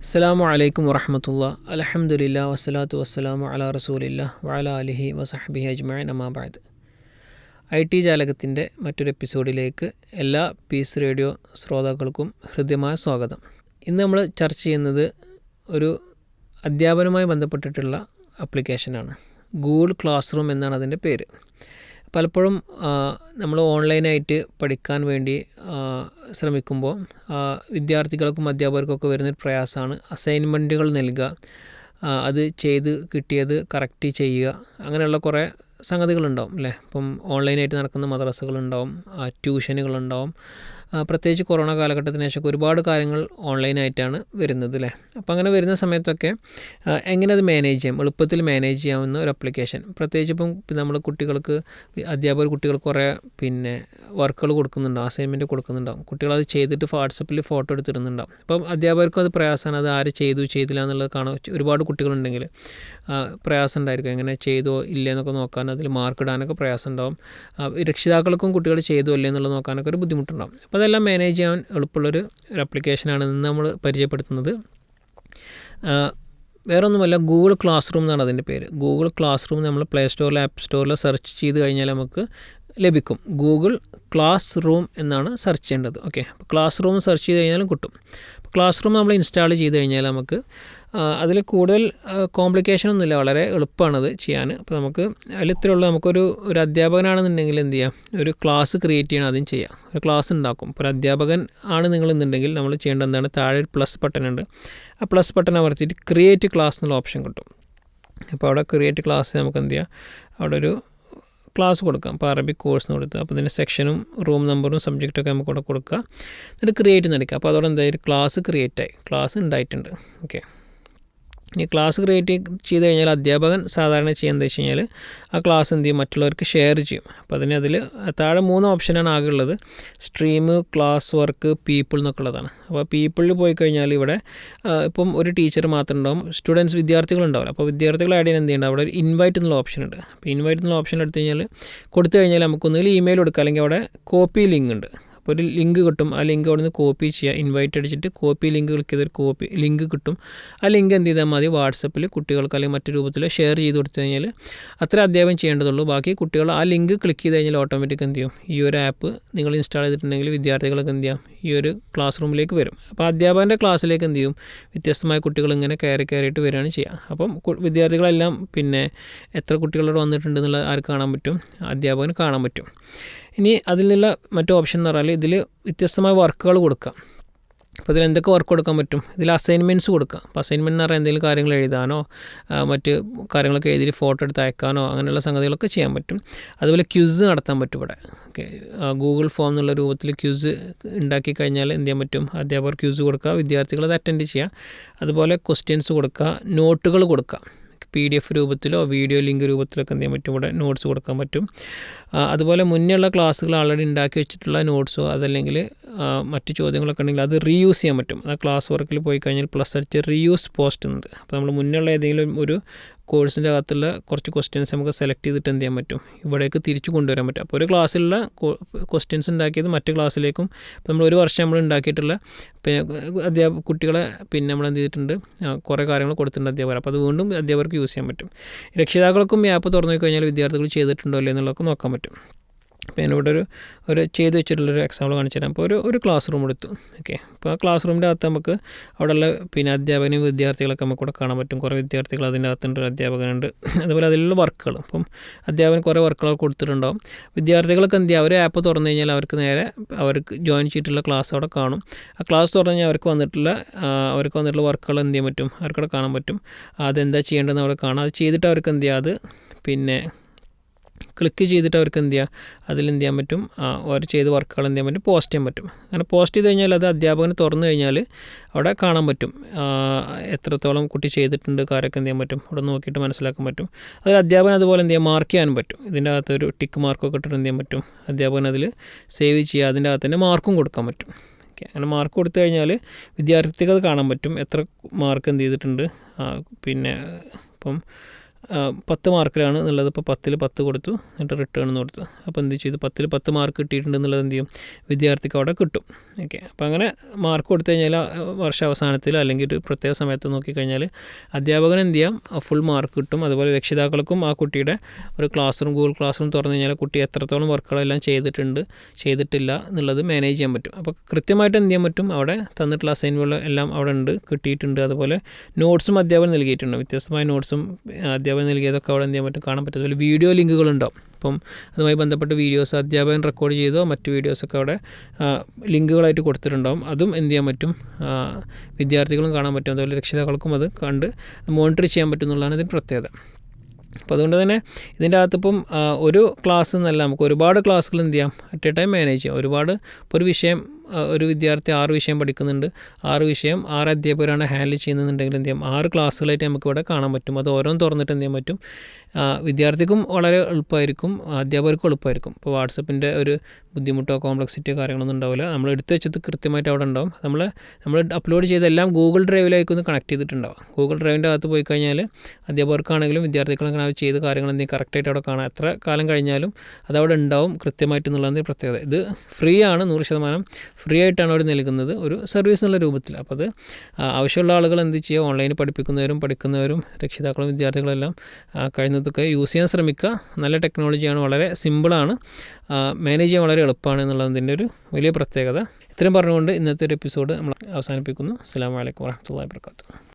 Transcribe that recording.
അസ്സാം അലൈക്കും വറഹമത്തുള്ള അലഹമുല്ല വസ്സലാത്തു വസ്സലാമു അല റസൂലില്ല വഅല അലിഹി വസഹബി അജ്മാൻ അമാബാദ് ഐ ടി ജാലകത്തിന്റെ മറ്റൊരു എപ്പിസോഡിലേക്ക് എല്ലാ പീസ് റേഡിയോ ശ്രോതാക്കൾക്കും ഹൃദ്യമായ സ്വാഗതം. ഇന്ന് നമ്മൾ ചർച്ച ചെയ്യുന്നത് ഒരു അധ്യാപനവുമായി ബന്ധപ്പെട്ടിട്ടുള്ള ആപ്ലിക്കേഷനാണ് ഗൂഗിൾ ക്ലാസ് റൂം എന്നാണ് അതിന്റെ പേര്. പലപ്പോഴും നമ്മൾ ഓൺലൈനായിട്ട് പഠിക്കാൻ വേണ്ടി ശ്രമിക്കുമ്പോൾ വിദ്യാർത്ഥികൾക്കും അധ്യാപകർക്കൊക്കെ വരുന്നൊരു പ്രയാസമാണ് അസൈൻമെന്റുകൾ നൽകുക അത് ചെയ്ത് കിട്ടിയത് കറക്റ്റ് ചെയ്യുക അങ്ങനെയുള്ള കുറേ സംഗതികളുണ്ടാവും അല്ലേ? ഇപ്പം ഓൺലൈനായിട്ട് നടക്കുന്ന മദ്രസകളുണ്ടാവും ട്യൂഷനുകളുണ്ടാവും പ്രത്യേകിച്ച് കൊറോണ കാലഘട്ടത്തിന് ശേഷം ഒരുപാട് കാര്യങ്ങൾ ഓൺലൈനായിട്ടാണ് വരുന്നത് അല്ലേ? അപ്പോൾ അങ്ങനെ വരുന്ന സമയത്തൊക്കെ എങ്ങനെ അത് മാനേജ് ചെയ്യാം? എളുപ്പത്തിൽ മാനേജ് ചെയ്യാവുന്ന ഒരു അപ്ലിക്കേഷൻ. പ്രത്യേകിച്ച് ഇപ്പം നമ്മൾ കുട്ടികൾക്ക് അധ്യാപകർ കുട്ടികൾക്ക് കുറേ പിന്നെ വർക്കുകൾ കൊടുക്കുന്നുണ്ടാവും അസൈൻമെന്റ് കൊടുക്കുന്നുണ്ടാവും. കുട്ടികളത് ചെയ്തിട്ട് വാട്സപ്പിൽ ഫോട്ടോ എടുത്തിരുന്നുണ്ടാവും അപ്പം അധ്യാപകർക്കും അത് പ്രയാസമാണ്. അത് ആര് ചെയ്തു ചെയ്തില്ല എന്നുള്ളത് കാണാൻ ഒരുപാട് കുട്ടികളുണ്ടെങ്കിൽ പ്രയാസം ഉണ്ടായിരിക്കും. എങ്ങനെ ചെയ്തോ ഇല്ലേ എന്നൊക്കെ നോക്കാൻ അതിൽ മാർക്ക് ഇടാനൊക്കെ പ്രയാസം ഉണ്ടാവും രക്ഷിതാക്കൾക്കും കുട്ടികൾ ചെയ്തു അല്ലേ എന്നുള്ളത് നോക്കാനൊക്കെ ഒരു ബുദ്ധിമുട്ടുണ്ടാവും. അപ്പോൾ അതെല്ലാം മാനേജ് ചെയ്യാൻ എളുപ്പമുള്ളൊരു ഒരു ആപ്ലിക്കേഷനാണ് ഇന്ന് നമ്മൾ പരിചയപ്പെടുത്തുന്നത്. വേറൊന്നുമല്ല ഗൂഗിൾ ക്ലാസ് റൂം എന്നാണ് അതിന്റെ പേര്. ഗൂഗിൾ ക്ലാസ് റൂം നമ്മൾ പ്ലേ സ്റ്റോറിൽ ആപ്പ് സ്റ്റോറിൽ സെർച്ച് ചെയ്ത് കഴിഞ്ഞാൽ നമുക്ക് ലഭിക്കും. ഗൂഗിൾ ക്ലാസ് റൂം എന്നാണ് സെർച്ച് ചെയ്യേണ്ടത്. ഓക്കെ ക്ലാസ് റൂം സെർച്ച് ചെയ്ത് കഴിഞ്ഞാലും കിട്ടും. ക്ലാസ് റൂം നമ്മൾ ഇൻസ്റ്റാൾ ചെയ്ത് കഴിഞ്ഞാൽ നമുക്ക് അതിൽ കൂടുതൽ കോംപ്ലിക്കേഷൻ ഒന്നുമില്ല. വളരെ എളുപ്പമാണത് ചെയ്യാൻ. അപ്പോൾ നമുക്ക് അതിൽ ഇത്രയുള്ള നമുക്കൊരു ഒരു അധ്യാപകനാണെന്നുണ്ടെങ്കിൽ എന്ത് ചെയ്യാം? ഒരു ക്ലാസ് ക്രിയേറ്റ് ചെയ്യണം ആദ്യം ചെയ്യാം. ഒരു ക്ലാസ് ഉണ്ടാക്കും. ഒരു അധ്യാപകൻ ആണ് നിങ്ങളെന്നുണ്ടെങ്കിൽ നമ്മൾ ചെയ്യേണ്ട എന്താണ്? താഴെ ഒരു പ്ലസ് ബട്ടൺ ഉണ്ട്. ആ പ്ലസ് ബട്ടൺ അമർത്തിയിട്ട് ക്രിയേറ്റ് ക്ലാസ് എന്നുള്ള ഓപ്ഷൻ കിട്ടും. അപ്പോൾ അവിടെ ക്രിയേറ്റ് ക്ലാസ് നമുക്ക് എന്ത് ചെയ്യാം? അവിടെ ഒരു ക്ലാസ് കൊടുക്കാം. ഇപ്പോൾ അറബിക് കോഴ്സ് എന്ന് കൊടുത്ത് അപ്പോൾ ഇതിന്റെ സെക്ഷനും റൂം നമ്പറും സബ്ജക്റ്റൊക്കെ നമുക്ക് കൊടുക്കുക എന്നിട്ട് ക്രിയേറ്റ് നടക്കുക അപ്പോൾ അതോടെ എന്തായാലും ക്ലാസ് ക്രിയേറ്റ് ആയി. ക്ലാസ് ഉണ്ടായിട്ടുണ്ട്. ഓക്കെ ഇനി ക്ലാസ് ക്രിയേറ്റ് ചെയ്ത് കഴിഞ്ഞാൽ അധ്യാപകൻ സാധാരണ ചെയ്യുന്നത് വെച്ച് കഴിഞ്ഞാൽ ആ ക്ലാസ് എന്ത് ചെയ്യും? മറ്റുള്ളവർക്ക് ഷെയർ ചെയ്യും. അപ്പോൾ അതിന് അതിൽ താഴെ മൂന്ന് ഓപ്ഷനാണ് ആകെ ഉള്ളത്. സ്ട്രീം ക്ലാസ് വർക്ക് പീപ്പിൾ എന്നൊക്കെ ഉള്ളതാണ്. അപ്പോൾ പീപ്പിളിൽ പോയി കഴിഞ്ഞാൽ ഇവിടെ ഇപ്പം ഒരു ടീച്ചർ മാത്രം ഉണ്ടാവും. സ്റ്റുഡൻസ് വിദ്യാർത്ഥികൾ ഉണ്ടാവില്ല. അപ്പോൾ വിദ്യാർത്ഥികൾ ആഡ് ചെയ്യാൻ എന്ത് ചെയ്യണം അവിടെ ഒരു ഇൻവൈറ്റ് എന്നുള്ള ഓപ്ഷൻ ഉണ്ട്. അപ്പോൾ ഇൻവൈറ്റ് എന്നുള്ള ഓപ്ഷൻ എടുത്തു കഴിഞ്ഞാൽ കൊടുത്തു കഴിഞ്ഞാൽ നമുക്കൊന്നുകിൽ ഇമെയിൽ കൊടുക്കുക അല്ലെങ്കിൽ അവിടെ കോപ്പി ലിങ്ക് ഉണ്ട്. അപ്പോൾ ഒരു ലിങ്ക് കിട്ടും. ആ ലിങ്ക് അവിടെ നിന്ന് കോപ്പി ചെയ്യുക ഇൻവൈറ്റ് അടിച്ചിട്ട് കോപ്പി ലിങ്ക് ക്ലിക്ക് ചെയ്തൊരു കോപ്പി ലിങ്ക് കിട്ടും. ആ ലിങ്ക് എന്ത് ചെയ്താൽ മതി? വാട്സപ്പിൽ കുട്ടികൾക്ക് അല്ലെങ്കിൽ മറ്റു രൂപത്തിൽ ഷെയർ ചെയ്ത് കൊടുത്തു കഴിഞ്ഞാൽ അത്ര അധ്യാപനം ചെയ്യേണ്ടതുള്ളൂ. ബാക്കി കുട്ടികൾ ആ ലിങ്ക് ക്ലിക്ക് ചെയ്ത് കഴിഞ്ഞാൽ ഓട്ടോമാറ്റിക് എന്ത് ചെയ്യും? ഈ ഒരു ആപ്പ് നിങ്ങൾ ഇൻസ്റ്റാൾ ചെയ്തിട്ടുണ്ടെങ്കിൽ വിദ്യാർത്ഥികൾക്ക് എന്ത് ചെയ്യാം? ഈ ഒരു ക്ലാസ് റൂമിലേക്ക് വരും. അപ്പോൾ അധ്യാപകന്റെ ക്ലാസ്സിലേക്ക് എന്ത് ചെയ്യും? വ്യത്യസ്തമായ കുട്ടികൾ ഇങ്ങനെ കയറി കയറിയിട്ട് വരികയാണ് ചെയ്യുക. അപ്പം വിദ്യാർത്ഥികളെല്ലാം പിന്നെ എത്ര കുട്ടികളോട് വന്നിട്ടുണ്ടെന്നുള്ള ആർക്ക് കാണാൻ പറ്റും? അധ്യാപകന് കാണാൻ പറ്റും. ഇനി അതിലുള്ള മറ്റു ഓപ്ഷൻ എന്ന് പറഞ്ഞാൽ ഇതിൽ വ്യത്യസ്തമായ വർക്കുകൾ കൊടുക്കാം. അപ്പോൾ ഇതിൽ എന്തൊക്കെ വർക്ക് കൊടുക്കാൻ പറ്റും? ഇതിൽ അസൈൻമെന്റ്സ് കൊടുക്കാം. അപ്പോൾ അസൈൻമെന്റ് എന്ന് പറഞ്ഞാൽ എന്തെങ്കിലും കാര്യങ്ങൾ എഴുതാനോ മറ്റ് കാര്യങ്ങളൊക്കെ എഴുതി ഫോട്ടോ എടുത്ത് അയക്കാനോ അങ്ങനെയുള്ള സംഗതികളൊക്കെ ചെയ്യാൻ പറ്റും. അതുപോലെ ക്യൂസ് നടത്താൻ പറ്റും ഇവിടെ. ഓക്കെ. ഗൂഗിൾ ഫോം എന്നുള്ള രൂപത്തിൽ ക്യൂസ് ഉണ്ടാക്കി കഴിഞ്ഞാൽ എന്ത് ചെയ്യാൻ പറ്റും? അധ്യാപകർ ക്യൂസ് കൊടുക്കുക വിദ്യാർത്ഥികൾ അത് അറ്റൻഡ് ചെയ്യുക അതുപോലെ ക്വസ്റ്റ്യൻസ് കൊടുക്കുക നോട്ടുകൾ കൊടുക്കുക പി ഡി എഫ് രൂപത്തിലോ വീഡിയോ ലിങ്ക് രൂപത്തിലൊക്കെ എന്ത് ചെയ്യാൻ പറ്റും. ഇവിടെ നോട്ട്സ് കൊടുക്കാൻ പറ്റും. അതുപോലെ മുന്നേയുള്ള ക്ലാസ്സുകൾ ആൾറെഡി ഉണ്ടാക്കി വെച്ചിട്ടുള്ള നോട്ട്സോ അതല്ലെങ്കിൽ മറ്റ് ചോദ്യങ്ങളൊക്കെ ഉണ്ടെങ്കിൽ അത് റീയൂസ് ചെയ്യാൻ പറ്റും. ആ ക്ലാസ് വർക്കിൽ പോയി കഴിഞ്ഞാൽ പ്ലസ് അടിച്ച് റീയൂസ് പോസ്റ്റ് ഉണ്ട് അപ്പോൾ നമ്മൾ മുന്നേയുള്ള ഏതെങ്കിലും ഒരു കോഴ്സിന്റെ അകത്തുള്ള കുറച്ച് ക്വസ്റ്റ്യൻസ് നമുക്ക് സെലക്ട് ചെയ്തിട്ട് എന്ത് ചെയ്യാൻ പറ്റും? ഇവിടേക്ക് തിരിച്ചു കൊണ്ടുവരാൻ പറ്റും. അപ്പോൾ ഒരു ക്ലാസ്സിലുള്ള ക്വസ്റ്റ്യൻസ് ഉണ്ടാക്കിയത് മറ്റു ക്ലാസ്സിലേക്കും ഇപ്പോൾ നമ്മൾ ഒരു വർഷം നമ്മൾ ഉണ്ടാക്കിയിട്ടുള്ള പിന്നെ അധ്യാപക കുട്ടികളെ പിന്നെ നമ്മൾ എന്ത് ചെയ്തിട്ടുണ്ട്? കുറേ കാര്യങ്ങൾ കൊടുത്തിട്ടുണ്ട് അധ്യാപകർ. അപ്പോൾ അത് വീണ്ടും അധ്യാപകർക്ക് യൂസ് ചെയ്യാൻ പറ്റും. രക്ഷിതാക്കൾക്കും ഈ ആപ്പ് തുറന്നു കഴിഞ്ഞാൽ വിദ്യാർത്ഥികൾ ചെയ്തിട്ടുണ്ടോ അല്ലേ എന്നുള്ളതൊക്കെ നോക്കാൻ പറ്റും. അപ്പോൾ ഞാനിവിടെ ഒരു ഒരു ചെയ്ത് വെച്ചിട്ടുള്ളൊരു എക്സാമ്പിൾ കാണിച്ചു തരാം. അപ്പോൾ ഒരു ഒരു ക്ലാസ് റൂം എടുത്തു. ഓക്കെ അപ്പോൾ ആ ക്ലാസ് റൂമിന്റെ അകത്ത് നമുക്ക് അവിടെയുള്ള പിന്നെ അധ്യാപകനും വിദ്യാർത്ഥികളൊക്കെ നമുക്ക് ഇവിടെ കാണാൻ പറ്റും. കുറേ വിദ്യാർത്ഥികൾ അതിന്റെ അകത്തുണ്ട് അധ്യാപകനുണ്ട്. അതുപോലെ അതിലുള്ള വർക്കുകൾ അപ്പം അധ്യാപകൻ കുറേ വർക്കുകൾ കൊടുത്തിട്ടുണ്ടാവും. വിദ്യാർത്ഥികൾക്ക് എന്ത് ചെയ്യുക അവർ ആപ്പ് തുറന്നു കഴിഞ്ഞാൽ അവർക്ക് നേരെ അവർക്ക് ജോയിൻ ചെയ്തിട്ടുള്ള ക്ലാസ് അവിടെ കാണും. ആ ക്ലാസ് തുറന്നു കഴിഞ്ഞാൽ അവർക്ക് വന്നിട്ടുള്ള അവർക്ക് വന്നിട്ടുള്ള വർക്കുകൾ എന്ത് ചെയ്യാൻ പറ്റും? അവർക്കവിടെ കാണാൻ പറ്റും. അതെന്താ ചെയ്യേണ്ടതെന്ന് അവിടെ കാണാം. അത് ചെയ്തിട്ട് അവർക്ക് എന്ത് ചെയ്യുക അത് പിന്നെ ക്ലിക്ക് ചെയ്തിട്ട് അവർക്ക് എന്ത് ചെയ്യുക അതിൽ എന്ത് ചെയ്യാൻ പറ്റും? അവർ ചെയ്ത വർക്കുകൾ എന്ത് ചെയ്യാൻ പറ്റും? പോസ്റ്റ് ചെയ്യാൻ പറ്റും. അങ്ങനെ പോസ്റ്റ് ചെയ്ത് കഴിഞ്ഞാൽ അത് അധ്യാപകന് തുറന്നു കഴിഞ്ഞാൽ അവിടെ കാണാൻ പറ്റും. എത്രത്തോളം കുട്ടി ചെയ്തിട്ടുണ്ട് കാര്യമൊക്കെ എന്ത് ചെയ്യാൻ പറ്റും? അവിടെ നോക്കിയിട്ട് മനസ്സിലാക്കാൻ പറ്റും. അതിൽ അധ്യാപകൻ അതുപോലെ എന്ത് ചെയ്യാം മാർക്ക് ചെയ്യാൻ പറ്റും. ഇതിന്റെ അകത്ത് ഒരു ടിക്ക് മാർക്കൊക്കെ ഇട്ടിട്ട് എന്ത് ചെയ്യാൻ പറ്റും? അധ്യാപകൻ അതിൽ സേവ് ചെയ്യുക അതിന്റെ അകത്ത് തന്നെ മാർക്കും കൊടുക്കാൻ പറ്റും. ഓക്കെ അങ്ങനെ മാർക്ക് കൊടുത്തു കഴിഞ്ഞാൽ വിദ്യാർത്ഥികൾ കാണാൻ പറ്റും. എത്ര മാർക്ക് എന്ത് ചെയ്തിട്ടുണ്ട്? പിന്നെ ഇപ്പം പത്ത് മാർക്കിലാണ് എന്നുള്ളത്. ഇപ്പോൾ പത്തിൽ പത്ത് കൊടുത്തു എന്നിട്ട് റിട്ടേൺ എന്ന് കൊടുത്തു. അപ്പോൾ എന്ത് ചെയ്തു? പത്തിൽ പത്ത് മാർക്ക് കിട്ടിയിട്ടുണ്ട് എന്നുള്ളത് എന്ത് ചെയ്യും? വിദ്യാർത്ഥിക്ക് അവിടെ കിട്ടും. ഓക്കെ. അപ്പോൾ അങ്ങനെ മാർക്ക് കൊടുത്തു കഴിഞ്ഞാൽ വർഷാവസാനത്തിൽ അല്ലെങ്കിൽ ഒരു പ്രത്യേക സമയത്ത് നോക്കിക്കഴിഞ്ഞാൽ അധ്യാപകൻ എന്ത് ചെയ്യാം? ഫുൾ മാർക്ക് കിട്ടും. അതുപോലെ രക്ഷിതാക്കൾക്കും ആ കുട്ടിയുടെ ഒരു class room Google class room തുറന്നു കഴിഞ്ഞാൽ കുട്ടി എത്രത്തോളം വർക്കുകളെല്ലാം ചെയ്തിട്ടുണ്ട് ചെയ്തിട്ടില്ല എന്നുള്ളത് മാനേജ് ചെയ്യാൻ പറ്റും. അപ്പോൾ കൃത്യമായിട്ട് എന്ത് ചെയ്യാൻ പറ്റും? അവിടെ തന്നിട്ടുള്ള അസൈൻമെന്റ് എല്ലാം അവിടെ ഉണ്ട് കിട്ടിയിട്ടുണ്ട്. അതുപോലെ നോട്ട്സും അധ്യാപകൻ നൽകിയിട്ടുണ്ട്. വ്യത്യസ്തമായ നോട്ട്സും അധ്യാപനം നൽകിയതൊക്കെ അവിടെ എന്ത് ചെയ്യാൻ പറ്റും? കാണാൻ പറ്റും. അതുപോലെ വീഡിയോ ലിങ്കുകളുണ്ടാവും അപ്പം അതുമായി ബന്ധപ്പെട്ട വീഡിയോസ് അധ്യാപകൻ റെക്കോർഡ് ചെയ്തോ മറ്റ് വീഡിയോസൊക്കെ അവിടെ ലിങ്കുകളായിട്ട് കൊടുത്തിട്ടുണ്ടാവും. അതും എന്ത് ചെയ്യാൻ പറ്റും? വിദ്യാർത്ഥികളും കാണാൻ പറ്റും. അതുപോലെ രക്ഷിതാക്കൾക്കും അത് കണ്ട് മോണിറ്റർ ചെയ്യാൻ പറ്റും എന്നുള്ളതാണ് ഇതിന്റെ പ്രത്യേകത. അപ്പോൾ അതുകൊണ്ട് തന്നെ ഇതിന്റെ അകത്തിപ്പം ഒരു ക്ലാസ് എന്നല്ല നമുക്ക് ഒരുപാട് ക്ലാസ്സുകൾ എന്ത് ചെയ്യാം? അറ്റ് എ ടൈം മാനേജ് ചെയ്യാം. ഒരുപാട് ഇപ്പോൾ ഒരു വിഷയം ഒരു വിദ്യാർത്ഥി ആറ് വിഷയം പഠിക്കുന്നുണ്ട്. ആറ് വിഷയം ആറ് അധ്യാപകരാണ് ഹാൻഡിൽ ചെയ്യുന്നുണ്ടെങ്കിൽ എന്ത് ചെയ്യാം? ആറ് ക്ലാസ്സുകളായിട്ട് നമുക്ക് ഇവിടെ കാണാൻ പറ്റും. അത് ഓരോന്ന് തുറന്നിട്ട് എന്ത് ചെയ്യാൻ പറ്റും? വിദ്യാർത്ഥിക്കും വളരെ എളുപ്പമായിരിക്കും അധ്യാപകർക്കും എളുപ്പമായിരിക്കും. ഇപ്പോൾ വാട്സപ്പിന്റെ ഒരു ബുദ്ധിമുട്ടോ കോംപ്ലക്സിറ്റിയോ കാര്യങ്ങളൊന്നും ഉണ്ടാവില്ല. നമ്മൾ എടുത്തു വെച്ചത് കൃത്യമായിട്ട് അവിടെ ഉണ്ടാവും. നമ്മൾ നമ്മൾ അപ്ലോഡ് ചെയ്തെല്ലാം ഗൂഗിൾ ഡ്രൈവിലേക്ക് ഒന്ന് കണക്ട് ചെയ്തിട്ടുണ്ടാവും ഗൂഗിൾ ഡ്രൈവിന്റെ അകത്ത് പോയി കഴിഞ്ഞാൽ അധ്യാപകർക്കാണെങ്കിലും വിദ്യാർത്ഥികൾക്കാണെങ്കിലും അവർ ചെയ്ത കാര്യങ്ങൾ എന്തെങ്കിലും കറക്റ്റായിട്ട് അവിടെ കാണാം. എത്ര കാലം കഴിഞ്ഞാലും അതവിടെ ഉണ്ടാവും കൃത്യമായിട്ട് എന്നുള്ളതാണ് പ്രത്യേകത. ഇത് ഫ്രീ ആണ് നൂറ് ശതമാനം. ഫ്രീ ആയിട്ടാണ് അവർ നൽകുന്നത് ഒരു സർവീസ് എന്നുള്ള രൂപത്തിൽ. അപ്പോൾ അത് ആവശ്യമുള്ള ആളുകൾ എന്ത് ചെയ്യുക ഓൺലൈനിൽ പഠിപ്പിക്കുന്നവരും പഠിക്കുന്നവരും രക്ഷിതാക്കളും വിദ്യാർത്ഥികളെല്ലാം കഴിയുന്നതൊക്കെ യൂസ് ചെയ്യാൻ ശ്രമിക്കുക. നല്ല ടെക്നോളജിയാണ് വളരെ സിമ്പിളാണ് മാനേജ് ചെയ്യാൻ വളരെ എളുപ്പമാണ് എന്നുള്ളതിന്റെ ഒരു വലിയ പ്രത്യേകത. ഇത്രയും പറഞ്ഞുകൊണ്ട് ഇന്നത്തെ ഒരു എപ്പിസോഡ് നമ്മൾ അവസാനിപ്പിക്കുന്നു. അസ്സാം വലൈക്കും വാഹമത്തല്ലാ വാബർക്കാത്തു